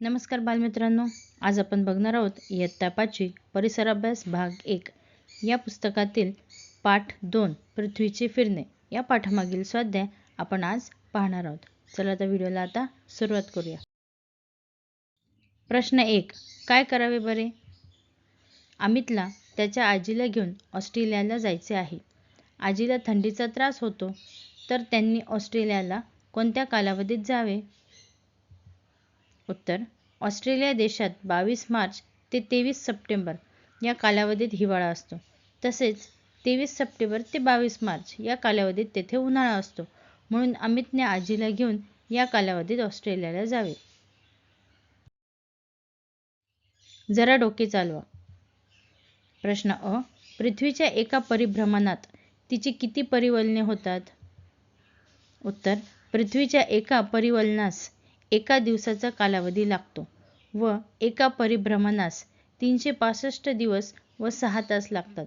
नमस्कार बालमित्रांनो आज आपण बघणार आहोत इयत्ता पाचवी परिसर अभ्यास भाग एक. या पुस्तकातील पाठ दोन पृथ्वीचे फिरणे या पाठामागील स्वाध्याय आपण आज पाहणार आहोत. चला तर व्हिडिओला आता सुरुवात करूया. प्रश्न एक काय करावे बरे? अमितला त्याच्या आजीला घेऊन ऑस्ट्रेलियाला जायचे आहे. आजीला थंडीचा त्रास होतो तर त्यांनी ऑस्ट्रेलियाला कोणत्या कालावधीत जावे? उत्तर ऑस्ट्रेलिया देशात बावीस मार्च ते तेवीस सप्टेंबर या कालावधीत हिवाळा असतो. तसेच तेवीस सप्टेंबर ते बावीस मार्च या कालावधीत तेथे उन्हाळा असतो. म्हणून अमितने आजीला घेऊन या कालावधीत ऑस्ट्रेलियाला जावे. जरा डोके चालवा. प्रश्न अ पृथ्वीच्या एका परिभ्रमणात तिची किती परिवलने होतात? उत्तर पृथ्वीच्या एका परिवलनास एका दिवसाचा कालावधी लागतो व एका परिभ्रमणास तीनशे पासष्ट दिवस व सहा तास लागतात.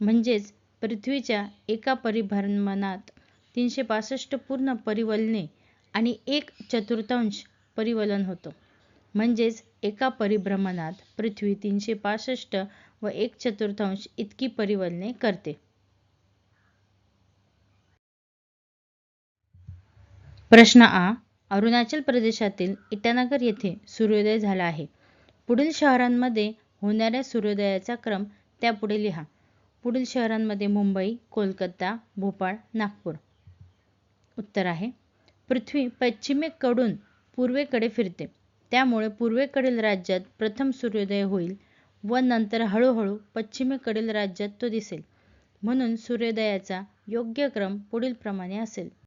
म्हणजेच पृथ्वीच्या एका परिभ्रमणात तीनशे पासष्ट पूर्ण परिवलने आणि एक चतुर्थांश परिवलन होतं. म्हणजेच एका परिभ्रमणात पृथ्वी तीनशे पासष्ट व एक चतुर्थांश इतकी परिवलने करते. प्रश्न आ अरुणाचल प्रदेशातील इटानगर येथे सूर्योदय झाला आहे. पुढील शहरांमध्ये होणाऱ्या सूर्योदयाचा क्रम त्यापुढे लिहा. पुढील शहरांमध्ये मुंबई कोलकाता भोपाळ नागपूर. उत्तर आहे. पृथ्वी पश्चिमेकडून पूर्वेकडे फिरते. त्यामुळे पूर्वेकडील राज्यात प्रथम सूर्योदय होईल व नंतर हळूहळू पश्चिमेकडील राज्यात तो दिसेल. म्हणून सूर्योदयाचा योग्य क्रम पुढील प्रमाणे असेल.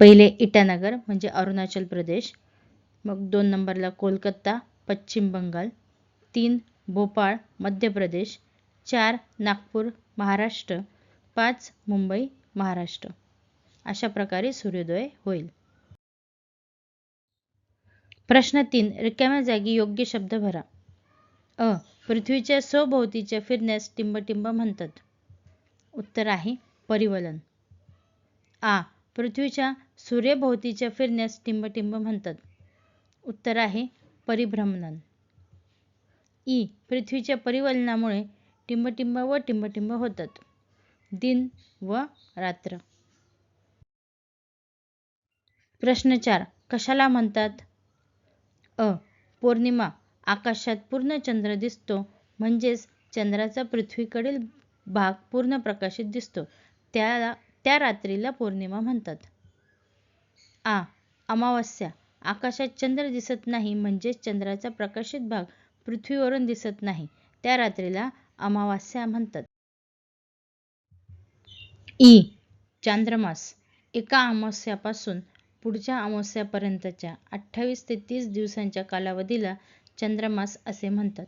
पहिले इटानगर म्हणजे अरुणाचल प्रदेश. मग दोन नंबरला कोलकाता पश्चिम बंगाल. तीन भोपाळ मध्य प्रदेश. चार नागपूर महाराष्ट्र. पाच मुंबई महाराष्ट्र. अशा प्रकारे सूर्योदय होईल. प्रश्न तीन रिकाम्या जागी योग्य शब्द भरा. अ पृथ्वीच्या सभोवतीच्या फिरण्यास टिंबटिंब म्हणतात. उत्तर आहे परिवलन. आ पृथ्वीच्या सूर्यभोवतीच्या फिरण्यास टिंबटिंब म्हणतात. उत्तर आहे परिभ्रमण ई पृथ्वीच्या परिवलनामुळे टिंबटिंब व टिंबटिंब होतात. दिन व रात्र. प्रश्न चार कशाला म्हणतात? अ पौर्णिमा आकाशात पूर्ण चंद्र दिसतो म्हणजेच चंद्राचा पृथ्वीकडील भाग पूर्ण प्रकाशित दिसतो. त्याला त्या रात्रीला पौर्णिमा म्हणतात. आ अमावस्या. आकाशात चंद्र दिसत नाही म्हणजेच चंद्राचा प्रकाशित भाग पृथ्वीवरून दिसत नाही. त्या रात्रीला अमावास्या म्हणतात. ई चांद्रमास. एका अमावस्यापासून पुढच्या अमावस्यापर्यंतच्या अठ्ठावीस ते तीस दिवसांच्या कालावधीला चंद्रमास असे म्हणतात.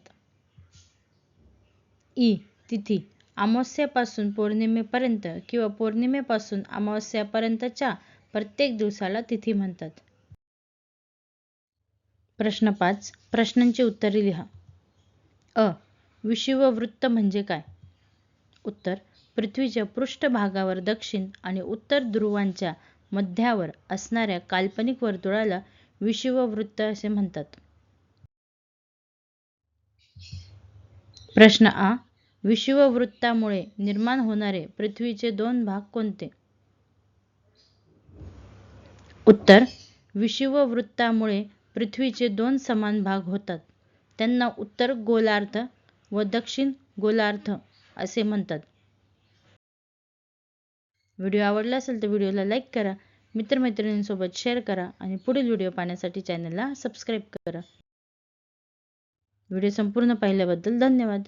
ई तिथी. अमावस्यापासून पौर्णिमेपर्यंत किंवा पौर्णिमेपासून अमावस्यापर्यंतच्या प्रत्येक दिवसाला तिथी म्हणतात. प्रश्न पाच. प्रश्नांची उत्तरे लिहा. अ. विषुववृत्त म्हणजे काय? उत्तर. पृथ्वीच्या पृष्ठभागावर दक्षिण आणि उत्तर ध्रुवांच्या मध्यावर असणाऱ्या काल्पनिक वर्तुळाला विषुववृत्त असे म्हणतात. प्रश्न आ. विषुववृत्तामुळे निर्माण होणारे पृथ्वीचे दोन भाग कोणते? उत्तर विषुववृत्तामुळे पृथ्वीचे दोन समान भाग होतात. त्यांना उत्तर गोलार्ध व दक्षिण गोलार्ध असे म्हणतात. व्हिडिओ आवडला असेल तर व्हिडिओला लाईक करा मित्रमैत्रिणींसोबत शेअर करा आणि पुढील व्हिडिओ पाहण्यासाठी चॅनलला सबस्क्राईब करा. व्हिडिओ संपूर्ण पाहिल्याबद्दल धन्यवाद.